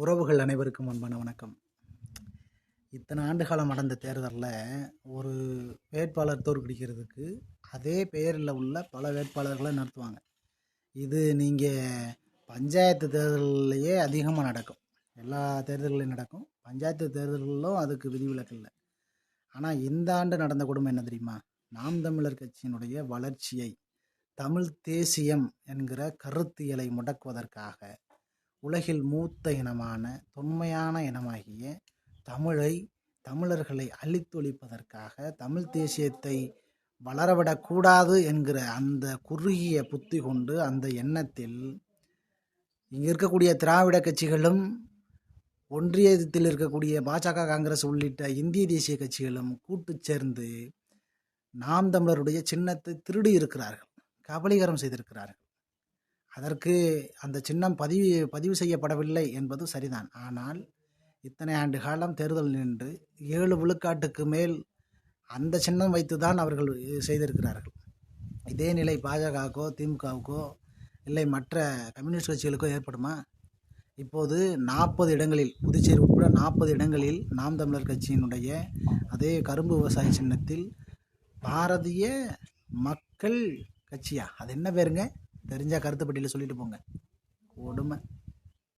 உறவுகள் அனைவருக்கும் அன்பான வணக்கம். இத்தனை ஆண்டு காலம் நடந்த தேர்தலில் ஒரு வேட்பாளர் தோற்கடிக்கிறதுக்கு அதே பெயரில் உள்ள பல வேட்பாளர்களை நடத்துவாங்க இது நீங்கள் பஞ்சாயத்து தேர்தல்லையே அதிகமாக நடக்கும். எல்லா தேர்தல்களையும் நடக்கும். பஞ்சாயத்து தேர்தல்களிலும் அதுக்கு விதிவிலக்கு இல்லை. ஆனால் இந்த ஆண்டு நடந்த குடும்பம் என்ன தெரியுமா? நாம் தமிழர் கட்சியினுடைய வளர்ச்சியை தமிழ் தேசியம் என்கிற கருத்தியலை முடக்குவதற்காக உலகில் மூத்த இனமான தொன்மையான இனமாகிய தமிழை தமிழர்களை அழித்தொழிப்பதற்காக தமிழ் தேசியத்தை வளரவிடக்கூடாது என்கிற அந்த குறுகிய புத்தி கொண்டு அந்த எண்ணத்தில் இங்கே இருக்கக்கூடிய திராவிட கட்சிகளும் ஒன்றியத்தில் இருக்கக்கூடிய பாஜக காங்கிரஸ் உள்ளிட்ட இந்திய தேசிய கட்சிகளும் கூட்டு சேர்ந்து நாம் தமிழருடைய சின்னத்தை திருடி இருக்கிறார்கள் கபலீகரம் செய்திருக்கிறார்கள். அதற்கு அந்த சின்னம் பதிவு பதிவு செய்யப்படவில்லை என்பது சரிதான். ஆனால் இத்தனை ஆண்டு காலம் தேர்தல் நின்று ஏழு விழுக்காட்டுக்கு மேல் அந்த சின்னம் வைத்து தான் அவர்கள் செய்திருக்கிறார்கள். இதே நிலை பாஜகவுக்கோ திமுகவுக்கோ இல்லை மற்ற கம்யூனிஸ்ட் கட்சிகளுக்கோ ஏற்படுமா? இப்போது நாற்பது இடங்களில் புதுச்சேரி உட்பட நாற்பது இடங்களில் நாம் தமிழர் கட்சியினுடைய அதே கரும்பு விவசாய சின்னத்தில் பாரதிய மக்கள் கட்சியா? அது என்ன பேருங்க? தெரிஞ்சா கருத்துப்பட்டியில் சொல்லிட்டு போங்க. கொடுமை.